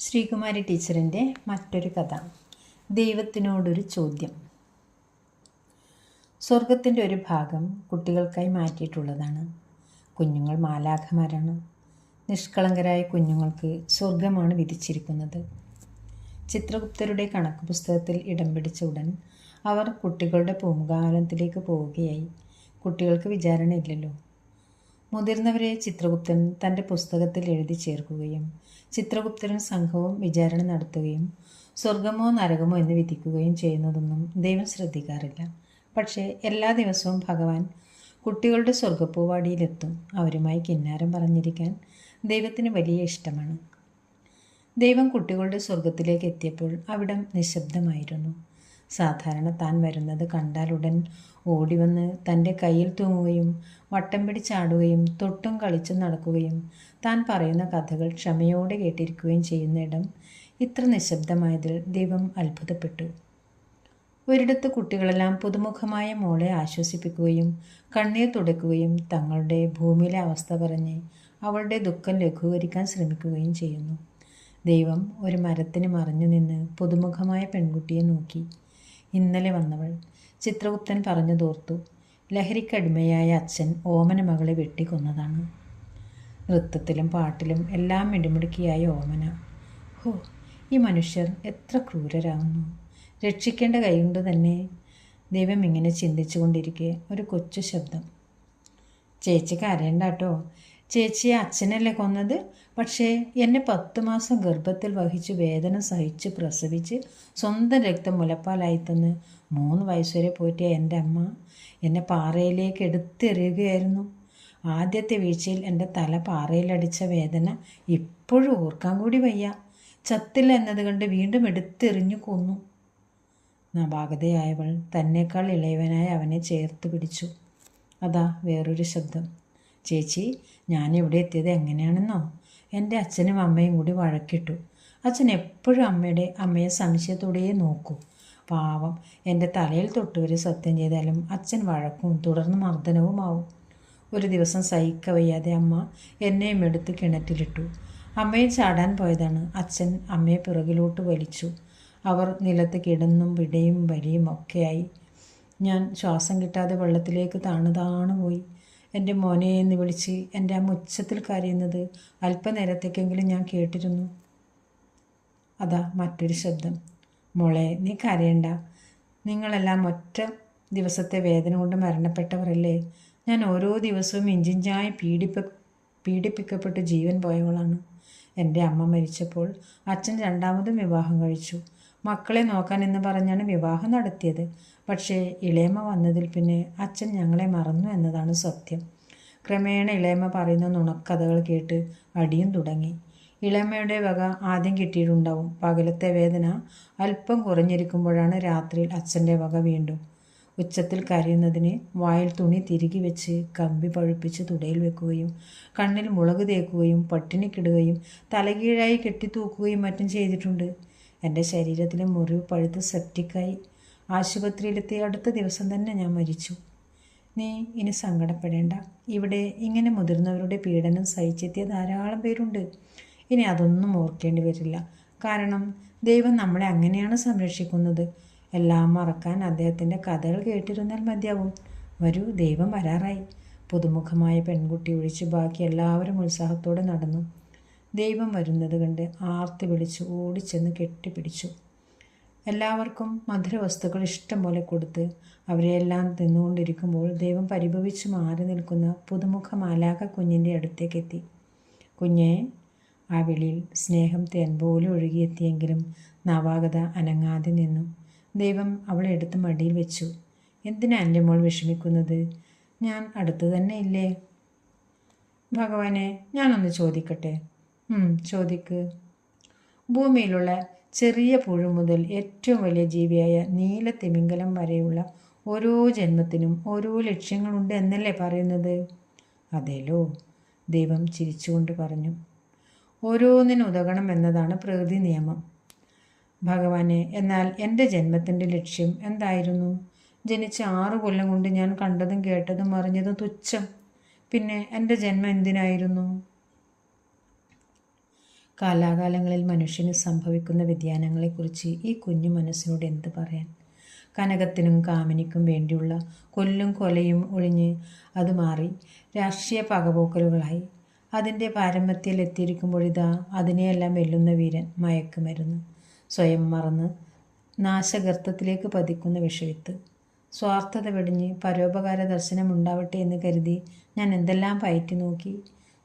ശ്രീകുമാരി ടീച്ചറിന്റെ മറ്റൊരു കഥ ദൈവത്തിനോടൊരു ചോദ്യം. സ്വർഗത്തിന്റെ ഒരു ഭാഗം കുട്ടികൾക്കായി മാറ്റിയിട്ടുള്ളതാണ്. കുഞ്ഞുങ്ങൾ മാലാഖമാരാണ്. നിഷ്കളങ്കരായ കുഞ്ഞുങ്ങൾക്ക് സ്വർഗമാണ് വിധിച്ചിരിക്കുന്നത്. ചിത്രഗുപ്തരുടെ കണക്ക് പുസ്തകത്തിൽ ഇടം പിടിച്ച ഉടൻ അവർ കുട്ടികളുടെ പൂമുഖാലത്തിലേക്ക് പോവുകയായി. കുട്ടികൾക്ക് വിചാരണയില്ലല്ലോ. മുതിർന്നവരെ ചിത്രഗുപ്തൻ തന്റെ പുസ്തകത്തിൽ എഴുതി ചേർക്കുകയും ചിത്രഗുപ്തനും സംഘവും വിചാരണ നടത്തുകയും സ്വർഗമോ നരകമോ എന്ന് വിധിക്കുകയും ചെയ്യുന്നതൊന്നും ദൈവം ശ്രദ്ധിക്കാറില്ല. പക്ഷേ എല്ലാ ദിവസവും ഭഗവാൻ കുട്ടികളുടെ സ്വർഗപ്പൂവാടിയിലെത്തും. അവരുമായി കിന്നാരം പറഞ്ഞിരിക്കാൻ ദൈവത്തിന് വലിയ ഇഷ്ടമാണ്. ദൈവം കുട്ടികളുടെ സ്വർഗത്തിലേക്ക് എത്തിയപ്പോൾ അവിടം നിശബ്ദമായിരുന്നു. സാധാരണ താൻ വരുന്നത് കണ്ടാലുടൻ ഓടിവന്ന് തന്റെ കയ്യിൽ തൂങ്ങുകയും വട്ടം പിടിച്ചാടുകയും തൊട്ടും കളിച്ചും നടക്കുകയും താൻ പറയുന്ന കഥകൾ ക്ഷമയോടെ കേട്ടിരിക്കുകയും ചെയ്യുന്ന ഇടം ഇത്ര നിശബ്ദമായതിൽ ദൈവം അത്ഭുതപ്പെട്ടു. ഒരിടത്ത് കുട്ടികളെല്ലാം പുതുമുഖമായ മോളെ ആശ്വസിപ്പിക്കുകയും കണ്ണീർ തുടയ്ക്കുകയും തങ്ങളുടെ ഭൂമിയിലെ അവസ്ഥ പറഞ്ഞ് അവളുടെ ദുഃഖം ലഘൂകരിക്കാൻ ശ്രമിക്കുകയും ചെയ്യുന്നു. ദൈവം ഒരു മരത്തിന് മറഞ്ഞു നിന്ന് പുതുമുഖമായ പെൺകുട്ടിയെ നോക്കി ഇന്നലെ വന്നവൾ ചിത്രഗുപ്തൻ പറഞ്ഞു തോർത്തു ലഹരിക്കടിമയായ അച്ഛൻ ഓമന മകളെ വെട്ടിക്കൊന്നതാണ്. നൃത്തത്തിലും പാട്ടിലും എല്ലാം മിടുമിടുക്കിയായ ഓമന. ഹോ ഈ മനുഷ്യർ എത്ര ക്രൂരരാകുന്നു. രക്ഷിക്കേണ്ട കൈകൊണ്ട് തന്നെ. ദൈവം ഇങ്ങനെ ചിന്തിച്ചുകൊണ്ടിരിക്കെ ഒരു കൊച്ചു ശബ്ദം. ചേച്ചിക്ക് അറിയണ്ട കേട്ടോ. ചേച്ചിയെ അച്ഛനല്ലേ കൊന്നത്? പക്ഷേ എന്നെ പത്ത് മാസം ഗർഭത്തിൽ വഹിച്ച് വേദന സഹിച്ച് പ്രസവിച്ച് സ്വന്തം രക്തം മുലപ്പാലായി തന്ന് മൂന്ന് വയസ്സുവരെ പോറ്റിയ എന്റെ അമ്മ എന്നെ പാറയിലേക്ക് എടുത്തെറിയുകയായിരുന്നു. ആദ്യത്തെ വീഴ്ചയിൽ എന്റെ തല പാറയിലടിച്ച വേദന ഇപ്പോഴും ഓർക്കാൻ കൂടി വയ്യ. ചത്തില്ല എന്നത് കണ്ട് വീണ്ടും എടുത്തെറിഞ്ഞു കൊന്നു. നവാഗതയായവൾ തന്നേക്കാൾ ഇളയവനായ അവനെ ചേർത്ത് പിടിച്ചു. അതാ വേറൊരു ശബ്ദം. ചേച്ചി ഞാൻ ഇവിടെ എത്തിയത് എങ്ങനെയാണെന്നോ? എന്റെ അച്ഛനും അമ്മയും കൂടി വഴക്കിട്ടു. അച്ഛൻ എപ്പോഴും അമ്മയുടെ അമ്മയെ സംശയത്തോടെയേ നോക്കൂ. പാവം എന്റെ തലയിൽ തൊട്ടുവരെ സത്യം ചെയ്താലും അച്ഛൻ വഴക്കും തുടർന്ന് മർദ്ദനവുമാവും. ഒരു ദിവസം സഹിക്ക വയ്യാതെ അമ്മ എന്നെയും എടുത്ത് കിണറ്റിലിട്ടു. അമ്മയെ ചാടാൻ പോയതാണ്. അച്ഛൻ അമ്മയെ പിറകിലോട്ട് വലിച്ചു. അവർ നിലത്ത് കിടന്നും വിടയും വലിയും ഒക്കെയായി. ഞാൻ ശ്വാസം കിട്ടാതെ വെള്ളത്തിലേക്ക് താണു താണു പോയി എന്റെ മോനെ എന്ന് വിളിച്ച് എന്റെ ആ മുച്ചത്തിൽ കരയുന്നത് അല്പനേരത്തേക്കെങ്കിലും ഞാൻ കേട്ടിരുന്നു. അതാ മറ്റൊരു ശബ്ദം. മോളെ നീ കരയണ്ട. നിങ്ങളെല്ലാം ഒറ്റ ദിവസത്തെ വേദന കൊണ്ട് മരണപ്പെട്ടവരല്ലേ? ഞാൻ ഓരോ ദിവസവും ഇഞ്ചിഞ്ചായി പീഡിപ്പ പീഡിപ്പിക്കപ്പെട്ട് ജീവൻ പോയവളാണ്. എന്റെ അമ്മ മരിച്ചപ്പോൾ അച്ഛൻ രണ്ടാമതും വിവാഹം കഴിച്ചു. മക്കളെ നോക്കാൻ എന്ന് പറഞ്ഞാണ് വിവാഹം നടത്തിയത്. പക്ഷേ ഇളയമ്മ വന്നതിൽ പിന്നെ അച്ഛൻ ഞങ്ങളെ മറന്നു എന്നതാണ് സത്യം. ക്രമേണ ഇളയമ്മ പറയുന്ന നുണക്കഥകൾ കേട്ട് അടിയും തുടങ്ങി. ഇളയമ്മയുടെ വക ആദ്യം കിട്ടിയിട്ടുണ്ടാവും. പകലത്തെ വേദന അല്പം കുറഞ്ഞിരിക്കുമ്പോഴാണ് രാത്രിയിൽ അച്ഛന്റെ വക വീണ്ടും. ഉച്ചത്തിൽ കരയുന്നതിന് വായിൽ തുണി തിരികെ വെച്ച് കമ്പി പഴുപ്പിച്ച് തുടയിൽ വെക്കുകയും കണ്ണിൽ മുളക് തേക്കുകയും പട്ടിണിക്കിടുകയും തലകീഴായി കെട്ടിത്തൂക്കുകയും മറ്റും ചെയ്തിട്ടുണ്ട്. എന്റെ ശരീരത്തിലെ മുറിവ് പഴുത്ത് സെപ്റ്റിക്കായി ആശുപത്രിയിലെത്തി അടുത്ത ദിവസം തന്നെ ഞാൻ മരിച്ചു. നീ ഇനി സങ്കടപ്പെടേണ്ട. ഇവിടെ ഇങ്ങനെ മുതിർന്നവരുടെ പീഡനം സഹിച്ചെത്തിയ ധാരാളം പേരുണ്ട്. ഇനി അതൊന്നും ഓർക്കേണ്ടി വരില്ല. കാരണം ദൈവം നമ്മളെ അങ്ങനെയാണ് സംരക്ഷിക്കുന്നത്. എല്ലാം മറക്കാൻ അദ്ദേഹത്തിന്റെ കഥകൾ കേട്ടിരുന്നാൽ മതിയാവും. വരൂ ദൈവം വരാറായി. പുതുമുഖമായ പെൺകുട്ടി ഒഴിച്ച് ബാക്കി എല്ലാവരും ഉത്സാഹത്തോടെ നടന്നു. ദൈവം വരുന്നത് കണ്ട് ആർത്തി വിളിച്ച് ഓടിച്ചെന്ന് കെട്ടിപ്പിടിച്ചു. എല്ലാവർക്കും മധുരവസ്തുക്കൾ ഇഷ്ടം പോലെ കൊടുത്ത് അവരെയെല്ലാം തിന്നുകൊണ്ടിരിക്കുമ്പോൾ ദൈവം പരിഭവിച്ച് മാറി നിൽക്കുന്ന പുതുമുഖ മാലാക കുഞ്ഞിന്റെ അടുത്തേക്കെത്തി. കുഞ്ഞെ ആ വിളിയിൽ സ്നേഹം തേൻ പോലെ ഒഴുകിയെത്തിയെങ്കിലും നവാഗത അനങ്ങാതെ നിന്നു. ദൈവം അവളെ എടുത്ത് മടിയിൽ വെച്ചു. എന്തിനാ എന്റെ മോൾ വിഷമിക്കുന്നത്? ഞാൻ അടുത്ത് തന്നെ ഇല്ലേ? ഭഗവാനെ ഞാനൊന്ന് ചോദിക്കട്ടെ? ചോദിക്ക്. ഭൂമിയിലുള്ള ചെറിയ പുഴു മുതൽ ഏറ്റവും വലിയ ജീവിയായ നീല തിമിംഗലം വരെയുള്ള ഓരോ ജന്മത്തിനും ഓരോ ലക്ഷ്യങ്ങളുണ്ട് എന്നല്ലേ പറയുന്നത്? അതേലോ. ദൈവം ചിരിച്ചുകൊണ്ട് പറഞ്ഞു. ഓരോന്നിനും ഉതകണം എന്നതാണ് പ്രകൃതി നിയമം. ഭഗവാനെ എന്നാൽ എന്റെ ജന്മത്തിന്റെ ലക്ഷ്യം എന്തായിരുന്നു? ജനിച്ച ആറു കൊല്ലം കൊണ്ട് ഞാൻ കണ്ടതും കേട്ടതും അറിഞ്ഞതും തുച്ഛം. പിന്നെ എന്റെ ജന്മം എന്തിനായിരുന്നു? കാലാകാലങ്ങളിൽ മനുഷ്യന് സംഭവിക്കുന്ന വ്യതിയാനങ്ങളെക്കുറിച്ച് ഈ കുഞ്ഞു മനസ്സിനോട് എന്ത് പറയാൻ? കനകത്തിനും കാമിനിക്കും വേണ്ടിയുള്ള കൊല്ലും കൊലയും ഒഴിഞ്ഞ് അത് മാറി രാഷ്ട്രീയ പകപോക്കലുകളായി. അതിന്റെ പാരമ്പത്യത്തിൽ എത്തിയിരിക്കുമ്പോഴിതാ അതിനെയെല്ലാം വെല്ലുന്ന വീരൻ മയക്കുമരുന്ന് സ്വയം മറന്ന് നാശഗർത്തത്തിലേക്ക് പതിക്കുന്ന വിഷയത്ത് സ്വാർത്ഥത വെടിഞ്ഞ് പരോപകാര ദർശനം ഉണ്ടാവട്ടെ എന്ന് കരുതി ഞാൻ എന്തെല്ലാം പയറ്റി നോക്കി?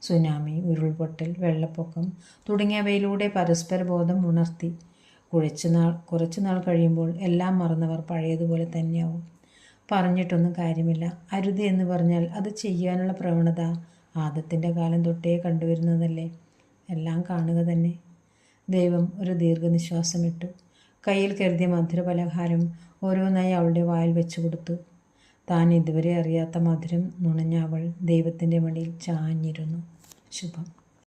സുനാമി ഉരുൾപൊട്ടൽ വെള്ളപ്പൊക്കം തുടങ്ങിയവയിലൂടെ പരസ്പര ബോധം ഉണർത്തി. കുഴച്ചു നാൾ കുറച്ചു നാൾ കഴിയുമ്പോൾ എല്ലാം മറന്നവർ പഴയതുപോലെ തന്നെയാവും. പറഞ്ഞിട്ടൊന്നും കാര്യമില്ല. അരുത് എന്ന് പറഞ്ഞാൽ അത് ചെയ്യാനുള്ള പ്രവണത ആദത്തിന്റെ കാലം തൊട്ടേ കണ്ടുവരുന്നതല്ലേ? എല്ലാം കാണുക തന്നെ. ദൈവം ഒരു ദീർഘനിശ്വാസമിട്ടു. കയ്യിൽ കരുതിയ മധുരപലഹാരം ഓരോന്നായി അവളുടെ വായിൽ വെച്ചു കൊടുത്തു. താൻ ഇതുവരെ അറിയാത്ത മധുരം നുണഞ്ഞ അവൾ ദൈവത്തിന്റെ മടിയിൽ ചാഞ്ഞിരുന്നു. 是吧？